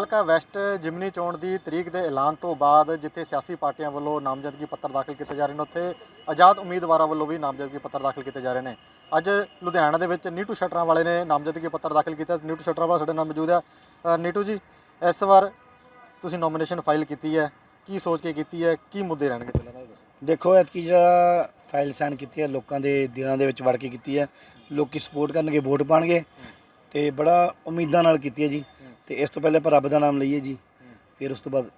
ਹਲਕਾ ਵੈਸਟ ਜਿਮਨੀ ਚੋਣ ਦੀ ਤਰੀਕ ਦੇ ਐਲਾਨ ਤੋਂ ਬਾਅਦ ਜਿੱਥੇ ਸਿਆਸੀ ਪਾਰਟੀਆਂ ਵੱਲੋਂ ਨਾਮਜ਼ਦਗੀ ਪੱਤਰ ਦਾਖਲ ਕੀਤੇ ਜਾ ਰਹੇ ਨੇ, ਉੱਥੇ ਆਜ਼ਾਦ ਉਮੀਦਵਾਰਾਂ ਵੱਲੋਂ ਵੀ ਨਾਮਜ਼ਦਗੀ ਪੱਤਰ ਦਾਖਲ ਕੀਤੇ ਜਾ ਰਹੇ ਨੇ। ਅੱਜ ਲੁਧਿਆਣਾ ਦੇ ਵਿੱਚ ਨੀਟੂ ਸ਼ਟਰਾਂ ਵਾਲੇ ਨੇ ਨਾਮਜ਼ਦਗੀ ਪੱਤਰ ਦਾਖਲ ਕੀਤਾ। ਨੀਟੂ ਸ਼ਟਰਾਂ ਵਾਲਾ ਸਾਡੇ ਨਾਲ ਮੌਜੂਦ ਹੈ ਨੀਟੂ ਜੀ, ਇਸ ਵਾਰ ਤੁਸੀਂ ਨੋਮੀਨੇਸ਼ਨ ਫਾਈਲ ਕੀਤੀ ਹੈ। ਕੀ ਸੋਚ ਕੇ ਕੀਤੀ ਹੈ? ਕੀ ਮੁੱਦੇ ਰਹਿਣਗੇ ਪਹਿਲਾਂ ਤਾਂ ਦੇਖੋ, ਐਤਕੀ ਜਿਹੜਾ ਫਾਈਲ ਸਾਈਨ ਕੀਤੀ ਹੈ, ਲੋਕਾਂ ਦੇ ਦਿਲਾਂ ਦੇ ਵਿੱਚ ਵੜ ਕੇ ਕੀਤੀ ਹੈ। ਲੋਕੀ ਸਪੋਰਟ ਕਰਨਗੇ ਵੋਟ ਪਾਣਗੇ। ਤੇ ਬੜਾ ਉਮੀਦਾਂ ਨਾਲ ਕੀਤੀ ਹੈ ਜੀ। ਤੇ ਇਸ ਤੋਂ ਪਹਿਲੇ ਆਪਾਂ ਰੱਬ ਦਾ ਨਾਮ ਲਈਏ ਜੀ ਫਿਰ ਉਸ ਤੋਂ ਬਾਅਦ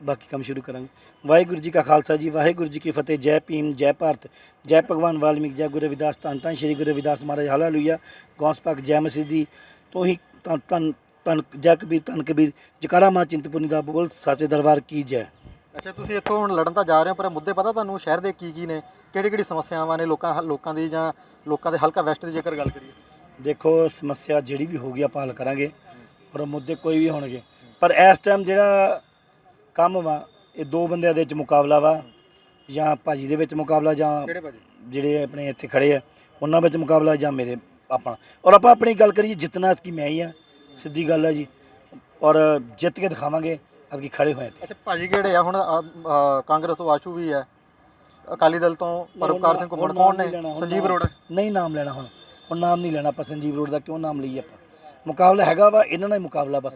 ਬਾਕੀ ਕੰਮ ਸ਼ੁਰੂ ਕਰਾਂਗੇ। ਵਾਹਿਗੁਰੂ ਜੀ ਕਾ ਖਾਲਸਾ ਜੀ ਵਾਹਿਗੁਰੂ ਜੀ ਕੀ ਫਤਿਹ ਜੈ ਭੀਮ ਜੈ ਭਾਰਤ ਜੈ ਭਗਵਾਨ ਵਾਲਮੀਕ ਜੈ ਗੁਰੂ ਰਵਿਦਾਸ ਧੰਨ ਧੰਨ ਸ਼੍ਰੀ ਗੁਰੂ ਰਵਿਦਾਸ ਮਹਾਰਾਜ ਹਾਲੇਲੂਇਆ। ਗੌਂਸ ਪਾਕ ਜੈ ਮਸੀਦੀ ਤੋਂ ਹੀ ਧੰਨ ਧੰਨ ਧੰਨ ਜੈ ਕਬੀਰ ਧੰਨ ਕਬੀਰ ਜਕਾਰਾ ਮਾ ਚਿੰਤਪੁਰਨੀ ਦਾ ਬੋਲ ਸਾਚੇ ਦਰਬਾਰ ਕੀ ਜੈ। ਅੱਛਾ ਤੁਸੀਂ ਇੱਥੋਂ ਹੁਣ ਲੜਨ ਤਾਂ ਜਾ ਰਹੇ ਹੋ ਪਰ ਮੁੱਦੇ ਪਤਾ ਤੁਹਾਨੂੰ ਸ਼ਹਿਰ ਦੇ ਕੀ ਕੀ ਨੇ? ਕਿਹੜੀ ਕਿਹੜੀ ਸਮੱਸਿਆਵਾਂ ਨੇ ਲੋਕਾਂ ਲੋਕਾਂ ਦੀ ਜਾਂ ਲੋਕਾਂ ਦੇ ਹਲਕਾ ਵੈਸਟ ਦੀ ਜੇਕਰ ਗੱਲ ਕਰੀਏ? ਦੇਖੋ ਸਮੱਸਿਆ ਜਿਹੜੀ ਵੀ ਹੋਗੀ ਆਪਾਂ ਹੱਲ ਕਰਾਂਗੇ। ਔਰ ਮੁੱਦੇ ਕੋਈ ਵੀ ਹੋਣਗੇ। ਪਰ ਇਸ ਟਾਈਮ ਜਿਹੜਾ ਕੰਮ ਵਾ ਇਹ ਦੋ ਬੰਦਿਆਂ ਦੇ ਵਿੱਚ ਮੁਕਾਬਲਾ ਵਾ ਜਾਂ ਭਾਜੀ ਦੇ ਵਿੱਚ ਮੁਕਾਬਲਾ ਜਾਂ ਕਿਹੜੇ ਭਾਜੀ? ਜਿਹੜੇ ਆਪਣੇ ਇੱਥੇ ਖੜੇ ਆ ਉਹਨਾਂ ਵਿੱਚ ਮੁਕਾਬਲਾ ਜਾਂ ਮੇਰੇ ਆਪਣਾ। ਔਰ ਆਪਾਂ ਆਪਣੀ ਗੱਲ ਕਰੀਏ ਜਿੱਤਣਾ ਕਿ ਮੈਂ ਹੀ ਆ ਸਿੱਧੀ ਗੱਲ ਹੈ ਜੀ। ਔਰ ਜਿੱਤ ਕੇ ਦਿਖਾਵਾਂਗੇ ਅੱਗੇ ਖੜੇ ਹੋਏ ਤੇ ਅੱਛਾ ਭਾਜੀ ਕਿਹੜੇ ਆ? ਹੁਣ ਕਾਂਗਰਸ ਤੋਂ ਆਸ਼ੂ ਵੀ ਹੈ ਅਕਾਲੀ ਦਲ ਤੋਂ ਪਰਮਕਾਰ ਸਿੰਘ ਘੁੰਮਣ ਕੌਣ ਨੇ? ਸੰਜੀਵ ਅਰੋੜਾ? ਨਹੀਂ ਨਾਮ ਲੈਣਾ ਹੁਣ। ਹੁਣ ਨਾਮ ਨਹੀਂ ਲੈਣਾ ਆਪਾਂ ਸੰਜੀਵ ਰੋਡ ਦਾ ਕਿਉਂ ਨਾਮ ਲਈਏ ਆਪਾਂ? ਮੁਕਾਬਲਾ ਹੈਗਾ ਵਾ ਇਹਨਾਂ ਨਾਲ ਹੀ ਮੁਕਾਬਲਾ ਬਸ।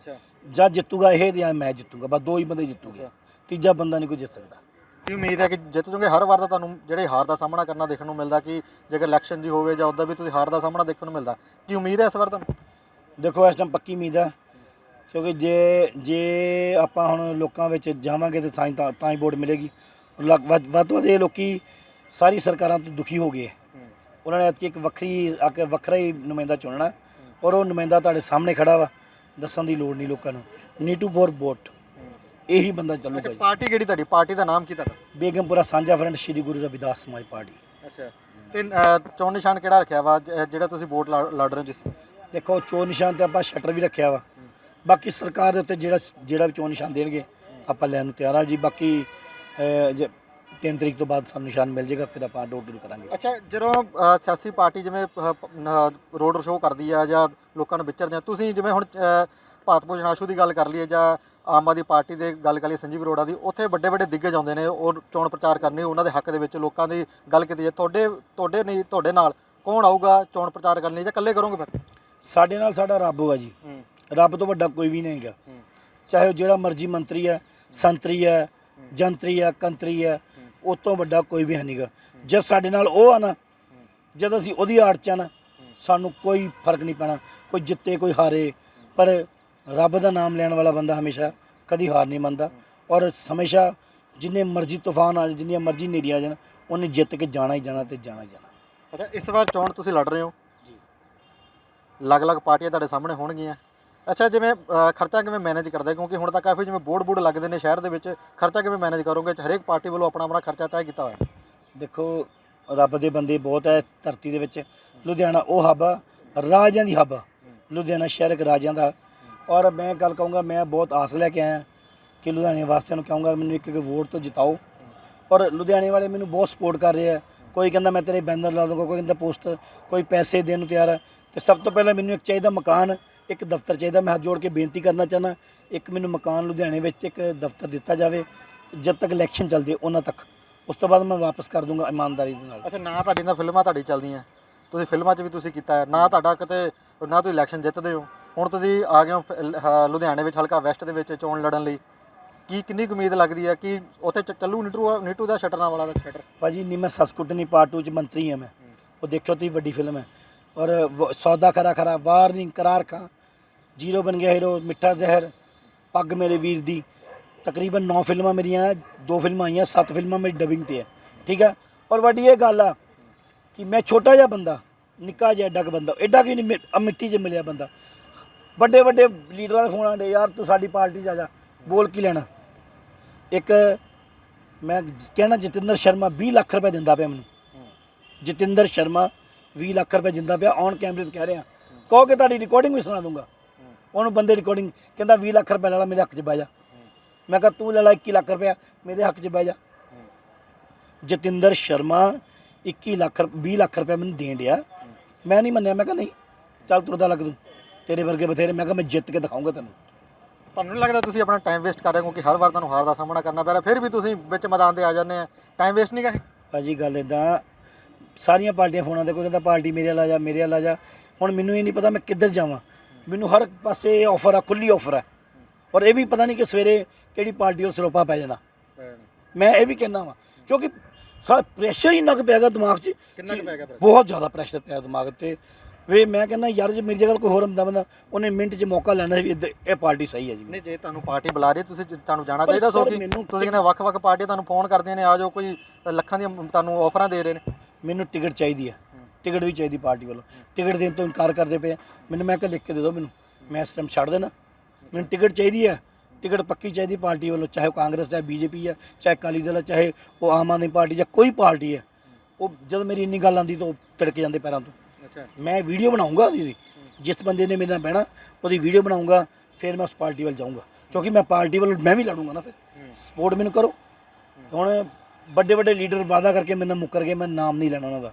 ਜਾਂ ਜਿੱਤੂਗਾ ਇਹ ਜਾਂ ਮੈਂ ਜਿੱਤੂਗਾ ਬਸ ਦੋ ਹੀ ਬੰਦੇ ਜਿੱਤੂਗੇ। ਤੀਜਾ ਬੰਦਾ ਨਹੀਂ ਕੋਈ ਜਿੱਤ ਸਕਦਾ। ਕੀ ਉਮੀਦ ਹੈ ਕਿ ਜਿੱਤ ਜੋਗੇ ਹਰ ਵਾਰ ਦਾ ਤੁਹਾਨੂੰ ਜਿਹੜੇ ਹਾਰ ਦਾ ਸਾਹਮਣਾ ਕਰਨਾ ਦੇਖਣ ਨੂੰ ਮਿਲਦਾ ਕਿ ਜੇਕਰ ਇਲੈਕਸ਼ਨ ਦੀ ਹੋਵੇ ਜਾਂ ਉਦਾਂ ਵੀ ਤੁਸੀਂ ਹਾਰ ਦਾ ਸਾਹਮਣਾ ਦੇਖਣ ਨੂੰ ਮਿਲਦਾ। ਕੀ ਉਮੀਦ ਹੈ ਇਸ ਵਾਰ ਤੁਹਾਨੂੰ? ਦੇਖੋ ਇਸ ਟਾਈਮ ਪੱਕੀ ਉਮੀਦ ਆ। ਕਿਉਂਕਿ ਜੇ ਜੇ ਆਪਾਂ ਹੁਣ ਲੋਕਾਂ ਵਿੱਚ ਜਾਵਾਂਗੇ ਤੇ ਹੀ ਤਾਂ ਤਾਂ ਹੀ ਵੋਟ ਮਿਲੇਗੀ। ਲੱਗ- ਵੱਧ ਤੋਂ ਵੱਧ ਇਹ ਲੋਕੀ ਸਾਰੀ ਸਰਕਾਰਾਂ ਤੋਂ ਦੁਖੀ ਹੋ ਗਏ ਉਹਨਾਂ ਨੇ ਐਤਕੀ ਇੱਕ ਵੱਖਰੀ ਆ ਕੇ ਵੱਖਰਾ ਹੀ ਨੁਮਾਇੰਦਾ ਚੁਣਨਾ। ਔਰ ਉਹ ਨੁਮਾਇੰਦਾ ਤੁਹਾਡੇ ਸਾਹਮਣੇ ਖੜਾ ਵਾ ਦੱਸਣ ਦੀ ਲੋੜ ਨਹੀਂ ਲੋਕਾਂ ਨੂੰ। ਨੀਟੂ ਫੋਰ ਵੋਟ ਇਹੀ ਬੰਦਾ ਚੱਲੂਗਾ ਅੱਛਾ ਜੀ। ਪਾਰਟੀ ਕਿਹੜੀ ਤੁਹਾਡੀ? ਪਾਰਟੀ ਦਾ ਨਾਮ ਕੀ ਤੁਹਾਡਾ? ਬੇਗਮਪੁਰਾ ਸਾਂਝਾ ਫਰੰਟ ਸ਼੍ਰੀ ਗੁਰੂ ਰਵਿਦਾਸ ਸਮਾਜ ਪਾਰਟੀ। ਅੱਛਾ। ਤੇ ਅ, ਚੋਣ ਨਿਸ਼ਾਨ ਕਿਹੜਾ ਰੱਖਿਆ ਵਾ ਜ- ਜਿਹੜਾ ਤੁਸੀਂ ਵੋਟ ਲੜ ਲੜ ਰਹੇ ਹੋ ਜਿਸ ਦੇਖੋ ਚੋਣ ਨਿਸ਼ਾਨ ਤੇ ਆਪਾਂ ਸ਼ਟਰ ਵੀ ਰੱਖਿਆ ਵਾ। ਬਾਕੀ ਸਰਕਾਰ ਦੇ ਉੱਤੇ ਜਿਹੜਾ ਜਿਹੜਾ ਵੀ ਚੋਣ ਨਿਸ਼ਾਨ ਦੇਣਗੇ ਆਪਾਂ ਲੈਣ ਨੂੰ ਤਿਆਰ ਆ ਜੀ। ਬਾਕੀ ਅਹ, ਜੇ 3 ਤਰੀਕ ਤੋਂ ਬਾਅਦ ਸਾਨੂੰ ਨਿਸ਼ਾਨ ਮਿਲ ਜਾਏਗਾ ਫਿਰ ਆਪਾਂ ਡੋਰ ਡੋਰ ਕਰਾਂਗੇ। ਅੱਛਾ ਜਦੋਂ ਅ, ਸਿਆਸੀ ਪਾਰਟੀ ਜਿਵੇਂ ਰੋਡ ਸ਼ੋਅ ਕਰਦੀ ਆ ਜਾਂ ਲੋਕਾਂ ਨੂੰ ਵਿਚਰਦੇ ਆ ਤੁਸੀਂ ਜਿਵੇਂ ਹੁਣ ਅ, ਭਾਰਤ ਭੂਸ਼ਣ ਆਸ਼ੂ ਦੀ ਗੱਲ ਕਰ ਲਈਏ ਜਾਂ ਆਮ ਆਦਮੀ ਪਾਰਟੀ ਦੇ ਗੱਲ ਕਰ ਲਈਏ ਸੰਜੀਵ ਅਰੋੜਾ ਦੀ ਉੱਥੇ ਵੱਡੇ ਵੱਡੇ ਦਿੱਗਜ ਆਉਂਦੇ ਨੇ ਉਹ ਚੋਣ ਪ੍ਰਚਾਰ ਕਰਨੀ ਉਹਨਾਂ ਦੇ ਹੱਕ ਦੇ ਵਿੱਚ ਲੋਕਾਂ ਦੀ ਗੱਲ ਕੀਤੀ ਜੇ ਤੁਹਾਡੇ ਤੁਹਾਡੇ ਨਹੀਂ ਤੁਹਾਡੇ ਨਾਲ ਕੌਣ ਆਊਗਾ ਚੋਣ ਪ੍ਰਚਾਰ ਕਰਨ ਲਈ ਜਾਂ ਇਕੱਲੇ ਕਰੋਗੇ ਫਿਰ? ਸਾਡੇ ਨਾਲ ਸਾਡਾ ਰੱਬ ਵਾ ਜੀ। ਹੂੰ। ਰੱਬ ਤੋਂ ਵੱਡਾ ਕੋਈ ਵੀ ਨਹੀਂ ਹੈਗਾ। ਹੂੰ। ਚਾਹੇ ਉਹ ਜਿਹੜਾ ਮਰਜ਼ੀ ਮੰਤਰੀ ਹੈ ਸੰਤਰੀ ਹੈ। ਜੰਤਰੀ ਹੈ ਕੰਤਰੀ ਹੈ ਉਹ ਤੋਂ ਵੱਡਾ ਕੋਈ ਵੀ ਹੈ ਨਹੀਂਗਾ ਜਦ ਸਾਡੇ ਨਾਲ ਉਹ ਆ ਨਾ ਜਦ ਅਸੀਂ ਉਹਦੀ ਆੜ ਚ ਆ ਨਾ ਸਾਨੂੰ ਕੋਈ ਫ਼ਰਕ ਨਹੀਂ ਪੈਣਾ ਕੋਈ ਜਿੱਤੇ ਕੋਈ ਹਾਰੇ। ਪਰ ਰੱਬ ਦਾ ਨਾਮ ਲੈਣ ਵਾਲਾ ਬੰਦਾ ਹਮੇਸ਼ਾ ਕਦੀ ਹਾਰ ਨਹੀਂ ਮੰਨਦਾ। ਔਰ ਹਮੇਸ਼ਾ ਜਿੰਨੇ ਮਰਜ਼ੀ ਤੂਫਾਨ ਆ ਜਾਣ, ਜਿੰਨੀਆਂ ਮਰਜ਼ੀ ਨੇਰੀਆਂ ਆ ਜਾਣ ਉਹਨੇ ਜਿੱਤ ਕੇ ਜਾਣਾ ਹੀ ਜਾਣਾ ਤੇ ਜਾਣਾ ਹੀ ਜਾਣਾ। ਅੱਛਾ ਇਸ ਵਾਰ ਚੋਣ ਤੁਸੀਂ ਲੜ ਰਹੇ ਹੋ? ਜੀ। ਅਲੱਗ-ਅਲੱਗ ਪਾਰਟੀਆਂ ਤੁਹਾਡੇ ਸਾਹਮਣੇ ਹੋਣਗੀਆਂ? ਅੱਛਾ ਜਿਵੇਂ ਅ, ਖਰਚਾ ਕਿਵੇਂ ਮੈਨੇਜ ਕਰਦੇ? ਕਿਉਂਕਿ ਹੁਣ ਤਾਂ ਕਾਫੀ ਜਿਵੇਂ ਬੋਰਡ ਬੋਰਡ ਲੱਗਦੇ ਨੇ ਸ਼ਹਿਰ ਦੇ ਵਿੱਚ। ਖਰਚਾ ਕਿਵੇਂ ਮੈਨੇਜ ਕਰੋਗੇ? ਹਰੇਕ ਪਾਰਟੀ ਵੱਲੋਂ ਆਪਣਾ ਆਪਣਾ ਖਰਚਾ ਤੈਅ ਕੀਤਾ ਹੋਇਆ? ਦੇਖੋ ਰੱਬ ਦੇ ਬੰਦੇ ਬਹੁਤ ਐ ਇਸ ਧਰਤੀ ਦੇ ਵਿੱਚ। ਲੁਧਿਆਣਾ ਉਹ ਹੱਬ ਆ ਰਾਜਿਆਂ ਦੀ ਹੱਬ ਆ। ਲੁਧਿਆਣਾ ਸ਼ਹਿਰ ਇੱਕ ਰਾਜਿਆਂ ਦਾ। ਔਰ ਮੈਂ ਗੱਲ ਕਹੂੰਗਾ ਮੈਂ ਬਹੁਤ ਆਸ ਲੈ ਕੇ ਆਇਆ ਕਿ ਲੁਧਿਆਣੇ ਵਾਸੀਆਂ ਨੂੰ ਕਹੂੰਗਾ ਮੈਨੂੰ ਇੱਕ ਇੱਕ ਵੋਟ ਤੋਂ ਜਿਤਾਓ। ਔਰ ਲੁਧਿਆਣੇ ਵਾਲੇ ਮੈਨੂੰ ਬਹੁਤ ਸਪੋਰਟ ਕਰ ਰਹੇ ਆ। ਕੋਈ ਕਹਿੰਦਾ ਮੈਂ ਤੇਰੇ ਬੈਨਰ ਲਾ ਦੂੰਗਾ ਕੋਈ ਕਹਿੰਦਾ ਪੋਸਟਰ ਕੋਈ ਪੈਸੇ ਦੇਣ ਨੂੰ ਤਿਆਰ ਹੈ ਤੇ ਸਭ ਤੋਂ ਪਹਿਲਾਂ ਮੈਨੂੰ ਇੱਕ ਚਾਹੀਦਾ ਮਕਾਨ ਇੱਕ ਦਫ਼ਤਰ ਚਾਹੀਦਾ। ਮੈਂ ਹੱਥ ਜੋੜ ਕੇ ਬੇਨਤੀ ਕਰਨਾ ਚਾਹਨਾ ਇੱਕ ਮੈਨੂੰ ਮਕਾਨ ਲੁਧਿਆਣੇ ਵਿੱਚ ਇੱਕ ਦਫ਼ਤਰ ਦਿੱਤਾ ਜਾਵੇ ਜਦ ਤੱਕ ਇਲੈਕਸ਼ਨ ਚੱਲਦੇ ਉਹਨਾਂ ਤੱਕ। ਉਸ ਤੋਂ ਬਾਅਦ ਮੈਂ ਵਾਪਸ ਕਰ ਦੂੰਗਾ ਇਮਾਨਦਾਰੀ ਦੇ ਨਾਲ। ਅੱਛਾ ਨਾ ਤੁਹਾਡੀ ਨਾ ਫਿਲਮਾਂ ਤੁਹਾਡੀ ਚੱਲਦੀਆਂ। ਤੁਸੀਂ ਫਿਲਮਾਂ 'ਚ ਵੀ ਤੁਸੀਂ ਕੀਤਾ ਹੈ। ਨਾ ਤੁਹਾਡਾ ਕਿਤੇ ਨਾ ਤੁਸੀਂ ਇਲੈਕਸ਼ਨ ਜਿੱਤਦੇ ਹੋ। ਹੁਣ ਤੁਸੀਂ ਆ ਗਏ ਹੋ ਫ- ਲੁਧਿਆਣੇ ਵਿੱਚ ਹਲਕਾ ਵੈਸਟ ਦੇ ਵਿੱਚ ਚੋਣ ਲੜਨ ਲਈ। ਕੀ ਕਿੰਨੀ ਕੁ ਉਮੀਦ ਲੱਗਦੀ ਹੈ ਕਿ ਉੱਥੇ ਚ- ਚੱਲੂ ਨੀਟੂ ਨੀਟੂ ਦਾ ਸ਼ਟਰਾਂ ਵਾਲਾ ਦਾ ਸ਼ਟਰ? ਭਾਜੀ ਨਹੀਂ ਮੈਂ ਸਸਕੁੱਟਨੀ ਪਾਰਟ 2 ਚ ਮੰਤਰੀ ਹਾਂ ਮੈਂ। ਉਹ ਦੇਖਿਓ ਤੁਸੀਂ ਵੱਡੀ ਫਿਲਮ ਹੈ। ਔਰ ਵ- ਸੌਦਾ ਖਰਾ ਖਰਾ ਵਾਰਨਿੰਗ ਕਰਾਰ ਖਾਂ। ਜੀਰੋ ਬਣ ਗਿਆ ਹੀਰੋ ਮਿੱਠਾ ਜ਼ਹਿਰ, ਪੱਗ ਮੇਰੇ ਵੀਰ ਦੀ। ਤਕਰੀਬਨ 9 ਫਿਲਮਾਂ ਮੇਰੀਆਂ, ਦੋ ਫਿਲਮਾਂ ਆਈਆਂ, ਸੱਤ ਫਿਲਮਾਂ ਮੇਰੀ ਡਬਿੰਗ ਤੇ ਹੈ। ਠੀਕ ਹੈ ਔਰ ਵੱਡੀ ਇਹ ਗੱਲ ਆ ਕਿ ਮੈਂ ਛੋਟਾ ਜਿਹਾ ਬੰਦਾ, ਨਿੱਕਾ ਜਿਹਾ ਐਡਾ ਕੁ ਬੰਦਾ ਐਡਾ ਕਿ ਨਹੀਂ ਮਿ- ਮਿੱਟੀ 'ਚ ਮਿਲਿਆ ਬੰਦਾ। ਵੱਡੇ ਵੱਡੇ ਲੀਡਰਾਂ ਦੇ ਫੋਨ ਆਉਂਦੇ, ਯਾਰ ਤੂੰ ਸਾਡੀ ਪਾਰਟੀ 'ਚ ਆ ਜਾ, ਬੋਲ ਕੀ ਲੈਣਾ? ਇੱਕ ਮੈਂ ਕਹਿਣਾ ਜਤਿੰਦਰ ਸ਼ਰਮਾ 20 ਲੱਖ ਰੁਪਏ ਦਿੰਦਾ ਪਿਆ ਮੈਨੂੰ। ਜਤਿੰਦਰ ਸ਼ਰਮਾ 20 ਲੱਖ ਰੁਪਏ ਦਿੰਦਾ ਪਿਆ ਔਨ ਕੈਮਰੇ ਤੇ ਕਹਿ ਰਿਹਾ। ਕਹੋ ਕਿ ਤੁਹਾਡੀ ਰਿਕਾਰਡਿੰਗ ਵੀ ਸੁਣਾ ਦੂੰਗਾ। ਉਹਨੂੰ ਬੰਦੇ ਰਿਕਾਰਡਿੰਗ ਕਹਿੰਦਾ 20 ਲੱਖ ਰੁਪਏ ਲੈ ਲਾ ਮੇਰੇ ਹੱਕ 'ਚ ਬਹਿ ਜਾ। ਮੈਂ ਕਿਹਾ ਤੂੰ ਲੈ ਲੈ 21 ਲੱਖ ਰੁਪਏ ਮੇਰੇ ਹੱਕ 'ਚ ਬਹਿ ਜਾ। ਜਤਿੰਦਰ ਸ਼ਰਮਾ 21 ਲੱਖ ਰੁਪ- 20 ਲੱਖ ਰੁਪਏ ਮੈਨੂੰ ਦੇਣ ਡਿਆ। ਮੈਂ ਨਹੀਂ ਮੰਨਿਆ ਮੈਂ ਕਿਹਾ ਨਹੀਂ ਚੱਲ ਤੁਰਦਾ ਲੱਗ ਤੂੰ। ਤੇਰੇ ਵਰਗੇ ਬਥੇਰੇ ਮੈਂ ਕਿਹਾ ਮੈਂ ਜਿੱਤ ਕੇ ਦਿਖਾਉਂਗਾ ਤੈਨੂੰ। ਤੁਹਾਨੂੰ ਨਹੀਂ ਲੱਗਦਾ ਤੁਸੀਂ ਆਪਣਾ ਟਾਈਮ ਵੇਸਟ ਕਰ ਰਹੇ ਹੋ ਕਿਉਂਕਿ ਹਰ ਵਾਰ ਤੁਹਾਨੂੰ ਹਾਰ ਦਾ ਸਾਹਮਣਾ ਕਰਨਾ ਪੈ ਰਿਹਾ ਫਿਰ ਵੀ ਤੁਸੀਂ ਵਿੱਚ ਮੈਦਾਨ ਤੇ ਆ ਜਾਂਦੇ ਆ। ਟਾਈਮ ਵੇਸਟ ਨਹੀਂ ਇਹ? ਭਾਜੀ ਗੱਲ ਇਦਾਂ ਸਾਰੀਆਂ ਪਾਰਟੀਆਂ ਫੋਨਾਂ ਤੇ ਕੋਈ ਕਹਿੰਦਾ ਪਾਰਟੀ ਮੇਰੇ ਵੱਲ ਜਾ ਮੇਰੇ ਵੱਲ ਜਾ। ਹੁਣ ਮੈਨੂੰ ਇਹ ਨਹੀਂ ਪਤਾ ਮੈਂ ਕਿੱਧਰ ਜਾਵਾਂ। ਮੈਨੂੰ ਹਰ ਪਾਸੇ ਆਫਰ ਆ ਖੁੱਲੀ ਆਫਰ ਆ। ਔਰ ਇਹ ਵੀ ਪਤਾ ਨਹੀਂ ਕਿ ਸਵੇਰੇ ਕਿਹੜੀ ਪਾਰਟੀ ਵੱਲ ਸਰੋਪਾ ਪੈ ਜਾਣਾ। ਮੈਂ ਇਹ ਵੀ ਕਹਿਣਾ ਵਾਂ ਕਿਉਂਕਿ ਸਾਰਾ ਪ੍ਰੈਸ਼ਰ ਹੀ ਇੰਨਾ ਕੁ ਪਿਆ ਗਾ ਦਿਮਾਗ 'ਚ ਕਿੰਨਾ ਕੁ ਕਿ ਪੈ ਗਿਆ pressure? ਬਹੁਤ ਜ਼ਿਆਦਾ ਪ੍ਰੈਸ਼ਰ ਪਿਆ ਦਿਮਾਗ ਤੇ। ਵੇ ਮੈਂ ਕਹਿੰਦਾ ਯਾਰ ਜੇ ਮੇਰੀ ਜਗ੍ਹਾ ਕੋਈ ਹੋਰ ਹੁੰਦਾ ਬੰਦਾ ਉਹਨੇ ਮਿੰਟ 'ਚ ਮੌਕਾ ਲੈਣਾ ਸੀ ਵੀ ਇਹ ਪਾਰਟੀ ਸਹੀ ਹੈ ਜੀ। ਨਹੀਂ ਜੇ ਤੁਹਾਨੂੰ ਪਾਰਟੀ ਬੁਲਾ ਰਹੀ ਹੈ, ਤੁਸੀਂ ਤੁਹਾਨੂੰ ਜਾਣਾ ਪਰ ਚਾਹੀਦਾ ਸੋ ਕਿ? ਮੈਨੂੰ ਤੁਸੀਂ ਕਹਿੰਦੇ ਵੱਖ-ਵੱਖ ਪਾਰਟੀਆਂ ਤੁਹਾਨੂੰ ਫੋਨ ਕਰਦੀਆਂ ਨੇ ਆ ਜਾਓ ਕੋਈ ਲੱਖਾਂ ਦੀਆਂ ਤੁਹਾਨੂੰ ਆਫਰਾਂ ਦੇ ਰਹੇ ਨੇ। ਮੈਨੂੰ ਟਿਕਟ ਚਾਹੀਦੀ ਹੈ। ਟਿਕਟ ਵੀ ਚਾਹੀਦੀ ਪਾਰਟੀ ਵੱਲੋਂ। ਟਿਕਟ ਦੇਣ ਤੋਂ ਇਨਕਾਰ ਕਰਦੇ ਪਏ ਆ। ਮੈਨੂੰ ਮੈਂ ਕਿਹਾ ਲਿਖ ਕੇ ਦੇ ਦਿਓ ਮੈਨੂੰ। ਮੈਂ ਇਸ ਟਾਈਮ ਛੱਡ ਦੇਣਾ। ਮੈਨੂੰ ਟਿਕਟ ਚਾਹੀਦੀ ਹੈ ਟਿਕਟ ਪੱਕੀ ਚਾਹੀਦੀ ਪਾਰਟੀ ਵੱਲੋਂ ਚਾਹੇ ਉਹ ਕਾਂਗਰਸ ਹੈ ਬੀਜੇਪੀ ਹੈ ਚਾਹੇ ਅਕਾਲੀ ਦਲ ਹੈ ਚਾਹੇ ਉਹ ਆਮ ਆਦਮੀ ਪਾਰਟੀ ਜਾਂ ਕੋਈ ਪਾਰਟੀ ਹੈ ਉਹ ਜਦੋਂ ਮੇਰੀ ਇੰਨੀ ਗੱਲ ਆਂਦੀ ਤਾਂ ਉਹ ਤੜਕ ਜਾਂਦੇ ਪੈਰਾਂ ਤੋਂ। ਅੱਛਾ। ਮੈਂ ਵੀਡੀਓ ਬਣਾਉਂਗਾ ਉਹਦੀ। ਜਿਸ ਬੰਦੇ ਨੇ ਮੇਰੇ ਨਾਲ ਬਹਿਣਾ ਉਹਦੀ ਵੀਡੀਓ ਬਣਾਉਂਗਾ ਫਿਰ ਮੈਂ ਉਸ ਪਾਰਟੀ ਵੱਲ ਜਾਊਂਗਾ। ਕਿਉਂਕਿ ਮੈਂ ਪਾਰਟੀ ਵੱਲ ਮੈਂ ਵੀ ਲੜੂੰਗਾ ਨਾ ਫਿਰ। ਸਪੋਰਟ ਮੈਨੂੰ ਕਰੋ। ਹੁਣ ਵੱਡੇ ਵੱਡੇ ਲੀਡਰ ਵਾਅਦਾ ਕਰਕੇ ਮੈਨੂੰ ਮੁੱਕਰ ਗਏ ਮੈਂ ਨਾਮ ਨਹੀਂ ਲੈਣਾ ਉਹਨਾਂ ਦਾ।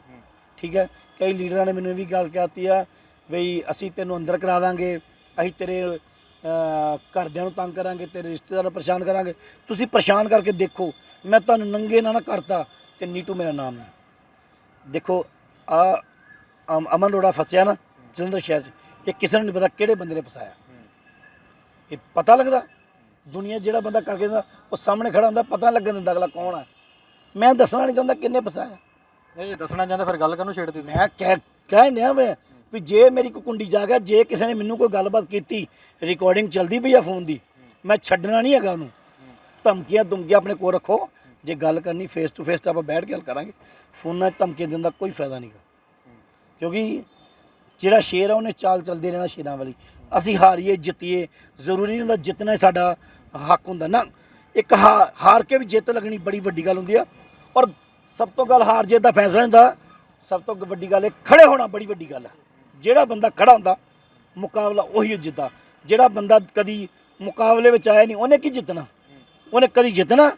ਠੀਕ ਹੈ? ਕਈ ਲੀਡਰਾਂ ਨੇ ਮੈਨੂੰ ਇਹ ਵੀ ਗੱਲ ਕਹਤੀ ਆ ਵੀ ਅਸੀਂ ਤੈਨੂੰ ਅੰਦਰ ਕਰਾ ਦਾਂਗੇ, ਅਸੀਂ ਤੇਰੇ ਘਰਦਿਆਂ ਨੂੰ ਤੰਗ ਕਰਾਂਗੇ, ਤੇਰੇ ਰਿਸ਼ਤੇਦਾਰਾਂ ਨੂੰ ਪਰੇਸ਼ਾਨ ਕਰਾਂਗੇ। ਤੁਸੀਂ ਪਰੇਸ਼ਾਨ ਕਰਕੇ ਦੇਖੋ, ਮੈਂ ਤੁਹਾਨੂੰ ਨੰਗੇ ਨਾ ਨਾ ਕਰਤਾ ਤੇ ਨੀਟੂ ਮੇਰਾ ਨਾਮ ਨਹੀਂ। ਦੇਖੋ, ਆ ਅਮਨ ਰੋੜਾ ਫਸਿਆ ਨਾ ਜਲੰਧਰ ਸ਼ਹਿਰ 'ਚ, ਇਹ ਕਿਸੇ ਨੂੰ ਨਹੀਂ ਪਤਾ ਕਿਹੜੇ ਬੰਦੇ ਨੇ ਫਸਾਇਆ। ਇਹ ਪਤਾ ਲੱਗਦਾ? ਦੁਨੀਆ ਜਿਹੜਾ ਬੰਦਾ ਕਰਕੇ ਦਿੰਦਾ, ਉਹ ਸਾਹਮਣੇ ਖੜਾ ਹੁੰਦਾ, ਪਤਾ ਲੱਗਣ ਦਿੰਦਾ ਅਗਲਾ ਕੌਣ ਹੈ ਮੈਂ ਦੱਸਣਾ ਨਹੀਂ ਚਾਹੁੰਦਾ ਕਿੰਨੇ ਫਸਾਇਆ। ਨਹੀਂ, ਜੇ ਦੱਸਣਾ ਚਾਹੁੰਦੇ ਫਿਰ ਗੱਲ ਕਰਨ ਛੇੜਦੀ ਤੁਸੀਂ? ਮੈਂ ਕਹਿ ਕਹਿ ਨਿਆ ਮੈਂ ਵੀ ਜੇ ਮੇਰੀ ਕੋਈ ਕੁੰਡੀ ਜਾ ਗਿਆ ਜੇ ਕਿਸੇ ਨੇ ਮੈਨੂੰ ਕੋਈ ਗੱਲਬਾਤ ਕੀਤੀ ਰਿਕਾਰਡਿੰਗ ਚੱਲਦੀ ਪਈ ਆ ਫੋਨ ਦੀ, ਮੈਂ ਛੱਡਣਾ ਨਹੀਂ ਹੈਗਾ ਉਹਨੂੰ। ਧਮਕੀਆਂ ਧਮਕੀਆਂ ਆਪਣੇ ਕੋਲ ਰੱਖੋ। ਜੇ ਗੱਲ ਕਰਨੀ ਫੇਸ ਟੂ ਫੇਸ ਤਾਂ ਆਪਾਂ ਬੈਠ ਕੇ ਗੱਲ ਕਰਾਂਗੇ। ਫੋਨਾਂ 'ਚ ਧਮਕੀਆਂ ਦੇਣ ਦਾ ਕੋਈ ਫਾਇਦਾ ਨਹੀਂਗਾ ਕਿਉਂਕਿ ਜਿਹੜਾ ਸ਼ੇਰ ਆ, ਉਹਨੇ ਚਾਲ ਚੱਲਦੇ ਰਹਿਣਾ ਸ਼ੇਰਾਂ ਵਾਲੀ। ਅਸੀਂ ਹਾਰੀਏ, ਜਿੱਤੀਏ, ਜ਼ਰੂਰੀ ਨਹੀਂ ਹੁੰਦਾ ਜਿੱਤਣਾ ਹੀ ਸਾਡਾ ਹੱਕ ਹੁੰਦਾ। ਨਾ, ਇੱਕ ਹਾ- ਹਾਰ ਕੇ ਵੀ ਜਿੱਤ ਲੱਗਣੀ ਬੜੀ ਵੱਡੀ ਗੱਲ ਹੁੰਦੀ ਆ। ਔਰ ਸਭ ਤੋਂ ਗੱਲ ਹਾਰ ਜਿੱਤ ਦਾ ਫੈਸਲਾ ਹੁੰਦਾ। ਸਭ ਤੋਂ ਵੱਡੀ ਗੱਲ ਹੈ ਖੜੇ ਹੋਣਾ ਬੜੀ ਵੱਡੀ ਗੱਲ ਹੈ। ਜਿਹੜਾ ਬੰਦਾ ਖੜਾ ਹੁੰਦਾ, ਮੁਕਾਬਲਾ ਉਹੀ ਜਿੱਤਦਾ। ਜਿਹੜਾ ਬੰਦਾ ਕਦੀ ਮੁਕਾਬਲੇ ਵਿੱਚ ਆਇਆ ਨਹੀਂ, ਉਹਨੇ ਕੀ ਜਿੱਤਣਾ? ਉਹਨੇ ਕਦੀ ਜਿੱਤਣਾ?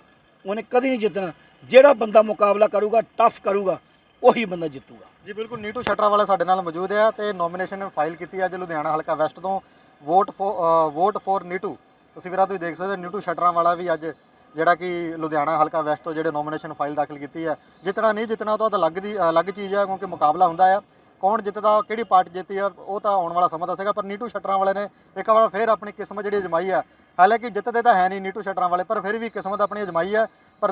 ਉਹਨੇ ਕਦੀ ਨਹੀਂ ਜਿੱਤਣਾ। ਜਿਹੜਾ ਬੰਦਾ ਮੁਕਾਬਲਾ ਕਰੂਗਾ ਟਫ ਕਰੂਗਾ, ਉਹੀ ਬੰਦਾ ਜਿੱਤੂਗਾ। ਜੀ, ਬਿਲਕੁਲ, ਨੀਟੂ ਸ਼ਟਰਾ ਵਾਲਾ ਸਾਡੇ ਨਾਲ ਮੌਜੂਦ ਹੈ ਤੇ ਨੋਮੀਨੇਸ਼ਨ ਫਾਈਲ ਕੀਤੀ ਅੱਜ ਲੁਧਿਆਣਾ ਹਲਕਾ ਵੈਸਟ ਤੋਂ। Vote for vote for Neetu. ਤੁਸੀਂ ਵੀਰਾ, ਤੁਸੀਂ ਦੇਖ ਸਕਦੇ ਹੋ, ਨੀਟੂ ਸ਼ਟਰਾ ਵਾਲਾ ਵੀ ਅੱਜ ਜਿਹੜਾ ਕਿ ਲੁਧਿਆਣਾ ਹਲਕਾ ਵੈਸਟ ਤੋਂ ਜਿਹੜੇ ਨੋਮੀਨੇਸ਼ਨ ਫਾਈਲ ਦਾਖਲ ਕੀਤੀ ਹੈ। ਜਿੱਤਣਾ ਨਹੀਂ ਜਿੱਤਣਾ ਉਹ ਤਾਂ ਅਲੱਗ ਦੀ ਅਲੱਗ ਚੀਜ਼ ਹੈ ਕਿਉਂਕਿ ਮੁਕਾਬਲਾ ਹੁੰਦਾ ਆ। ਕੌਣ ਜਿੱਤਦਾ ਕਿਹੜੀ ਪਾਰਟੀ ਜਿੱਤੀ ਆ ਉਹ ਤਾਂ ਆਉਣ ਵਾਲਾ ਸਮਾਂ ਦੱਸੇਗਾ ਪਰ ਨੀਟੂ ਸ਼ਟਰਾਂ ਵਾਲੇ ਨੇ ਇੱਕ ਵਾਰ ਫਿਰ ਆਪਣੀ ਕਿਸਮਤ ਜਿਹੜੀ ਅਜਮਾਈ ਆ ਹਾਲਾਂਕਿ ਜਿੱਤਦੇ ਤਾਂ ਹੈ ਨਹੀਂ ਨੀਟੂ ਸ਼ਟਰਾਂ ਵਾਲੇ ਪਰ ਫਿਰ ਵੀ ਕਿਸਮਤ ਆਪਣੀ ਅਜਮਾਈ ਆ ਪਰ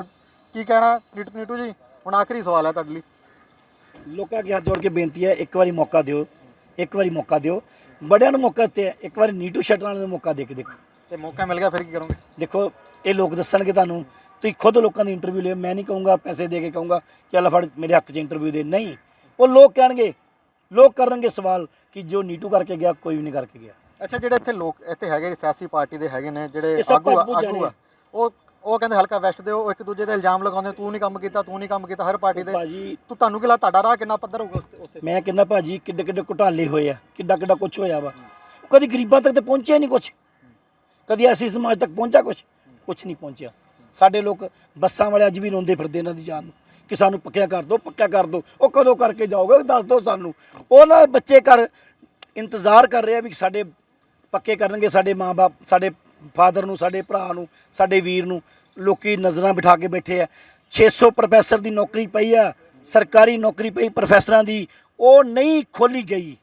ਕੀ ਕਹਿਣਾ ਨੀਟੂ ਨੀਟੂ ਜੀ? ਹੁਣ ਆਖਰੀ ਸਵਾਲ ਹੈ ਤੁਹਾਡੇ ਲਈ। ਤੇ ਮੌਕਾ ਮਿਲ ਗਿਆ ਫਿਰ ਕੀ ਕਰੋਗੇ? ਦੇਖੋ ਇਹ ਲੋਕ ਦੱਸਣਗੇ ਤੁਹਾਨੂੰ ਤੁਸੀਂ ਖੁਦ ਲੋਕਾਂ ਦੀ ਇੰਟਰਵਿਊ ਲਿਓ ਮੈਂ ਨਹੀਂ ਕਹੂੰਗਾ ਪੈਸੇ ਦੇ ਕੇ ਕਹੂੰਗਾ ਕਿ ਅੱਲਾ ਫੜ ਮੇਰੇ ਹੱਕ 'ਚ ਇੰਟਰਵਿਊ ਦੇ। ਨਹੀਂ ਉਹ ਲੋਕ ਕਹਿਣਗੇ ਲੋਕ ਕਰਨਗੇ ਸਵਾਲ ਕਿ ਜੋ ਨੀਟੂ ਕਰਕੇ ਗਿਆ ਕੋਈ ਵੀ ਨਹੀਂ ਕਰਕੇ ਗਿਆ। ਅੱਛਾ ਜਿਹੜੇ ਇੱਥੇ ਲੋਕ ਇੱਥੇ ਹੈਗੇ ਸਿਆਸੀ ਪਾਰਟੀ ਦੇ ਹੈਗੇ ਨੇ ਜਿਹੜੇ ਇਹ ਸਭ ਆਗੂ ਆਗੂ ਜਾਣੇ ਆ ਉਹ ਉਹ ਕਹਿੰਦੇ ਹਲਕਾ ਵੈਸਟ ਦੇ ਉਹ ਇੱਕ ਦੂਜੇ ਤੇ ਇਲਜ਼ਾਮ ਲਗਾਉਂਦੇ ਤੂੰ ਨਹੀਂ ਕੰਮ ਕੀਤਾ ਤੂੰ ਨਹੀਂ ਕੰਮ ਕੀਤਾ ਹਰ ਪਾਰਟੀ ਦੇ। ਭਾਜੀ ਤੂੰ ਤੁਹਾਨੂੰ ਕੀ ਲੱਗਦਾ ਤੁਹਾਡਾ ਰਾਹ ਕਿੰਨਾ ਪੱਧਰ ਹੋਊਗਾ ਉਸ ਤੇ- ਉਸ ਤੇ? ਮੈਂ ਕਹਿੰਦਾ ਭਾਜੀ ਕਿੱਡੇ ਕਿੱਡੇ ਘੁਟਾਲੇ ਹੋਏ ਆ ਕਿੱਡਾ ਕਿੱਡਾ ਕੁਝ ਹੋਇਆ ਵਾ। ਕਦੀ ਗਰੀਬਾਂ ਤੱਕ ਤੇ ਪਹੁੰਚਿਆ ਨਹੀਂ ਕੁਝ ਕਦੀ ਐਸੀ ਸਮਾਜ ਤੱਕ ਪਹੁੰਚਾ ਕੁਝ ਕੁਝ ਨਹੀਂ ਪਹੁੰਚਿਆ। ਸਾਡੇ ਲੋਕ ਬੱਸਾਂ ਵਾਲੇ ਅੱਜ ਵੀ ਰੋਂਦੇ ਫਿਰਦੇ ਇਹਨਾਂ ਦੀ ਜਾਨ ਨੂੰ ਕਿ ਸਾਨੂੰ ਪੱਕਿਆ ਕਰ ਦਿਓ, ਪੱਕਿਆ ਕਰ ਦਿਓ। ਉਹ ਕਦੋਂ ਕਰਕੇ ਜਾਓਗੇ ਦੱਸ ਦਿਓ ਸਾਨੂੰ। ਉਹ ਨਾ ਬੱਚੇ ਘਰ ਇੰਤਜ਼ਾਰ ਕਰ ਰਹੇ ਆ ਵੀ ਸਾਡੇ ਪੱਕੇ ਕਰਨਗੇ, ਸਾਡੇ ਮਾਂ-ਬਾਪ ਸਾਡੇ ਫਾਦਰ ਨੂੰ, ਸਾਡੇ ਭਰਾ ਨੂੰ, ਸਾਡੇ ਵੀਰ ਨੂੰ। ਲੋਕੀ ਨਜ਼ਰਾਂ ਬਿਠਾ ਕੇ ਬੈਠੇ ਆ। 600 ਪ੍ਰੋਫੈਸਰ ਦੀ ਨੌਕਰੀ ਪਈ ਆ, ਸਰਕਾਰੀ ਨੌਕਰੀ ਪਈ ਪ੍ਰੋਫੈਸਰਾਂ ਦੀ, ਉਹ ਨਹੀਂ ਖੋਲੀ ਗਈ।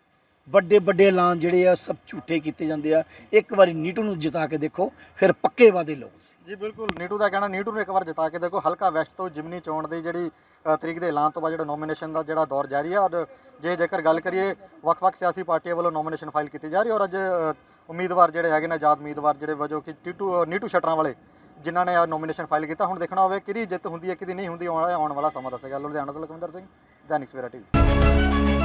ਵੱਡੇ ਵੱਡੇ ਐਲਾਨ ਜਿਹੜੇ ਆ ਸਭ ਝੂਠੇ ਕੀਤੇ ਜਾਂਦੇ ਆ। ਇੱਕ ਵਾਰੀ ਨੀਟੂ ਨੂੰ ਜਿਤਾ ਕੇ ਦੇਖੋ ਫਿਰ ਪੱਕੇ ਵਾਅਦੇ ਲਓ ਜੀ ਬਿਲਕੁਲ। ਨੀਟੂ ਦਾ ਕਹਿਣਾ ਨੀਟੂ ਨੂੰ ਇੱਕ ਵਾਰ ਜਿਤਾ ਕੇ ਦੇਖੋ। ਹਲਕਾ ਵੈਸਟ ਤੋਂ ਜਿਮਨੀ ਚੋਣ ਦੀ ਜਿਹੜੀ ਅ, ਤਰੀਕ ਦੇ ਐਲਾਨ ਤੋਂ ਬਾਅਦ ਜਿਹੜਾ ਨੋਮੀਨੇਸ਼ਨ ਦਾ ਜਿਹੜਾ ਦੌਰ ਜਾਰੀ ਹੈ ਔਰ ਜੇ ਜੇਕਰ ਗੱਲ ਕਰੀਏ ਵੱਖ-ਵੱਖ ਸਿਆਸੀ ਪਾਰਟੀਆਂ ਵੱਲੋਂ ਨੋਮੀਨੇਸ਼ਨ ਫਾਈਲ ਕੀਤੀ ਜਾ ਰਹੀ ਹੈ ਔਰ ਅੱਜ ਅ, ਉਮੀਦਵਾਰ ਜਿਹੜੇ ਹੈਗੇ ਨੇ ਆਜ਼ਾਦ ਉਮੀਦਵਾਰ ਜਿਹੜੇ ਵਜੋਂ ਕਿ ਟੀਟੂ ਅ, ਨੀਟੂ ਸ਼ਟਰਾਂ ਵਾਲੇ ਜਿਨ੍ਹਾਂ ਨੇ ਨੋਮੀਨੇਸ਼ਨ ਫਾਈਲ ਕੀਤਾ ਹੁਣ ਦੇਖਣਾ ਹੋਵੇ ਕਿਹਦੀ ਜਿੱਤ ਹੁੰਦੀ ਹੈ ਕਿਹਦੀ ਨਹੀਂ ਹੁੰਦੀ ਆਉਣ ਵਾਲਾ ਆਉਣ ਵਾਲਾ ਸਮਾਂ ਦੱਸੇਗਾ। ਲੁਧਿਆਣਾ ਤੋਂ ਲਖਵਿੰਦਰ ਸਿੰਘ ਦੈਨਿਕ ਸਵੇਰਾ ਟੀਵੀ।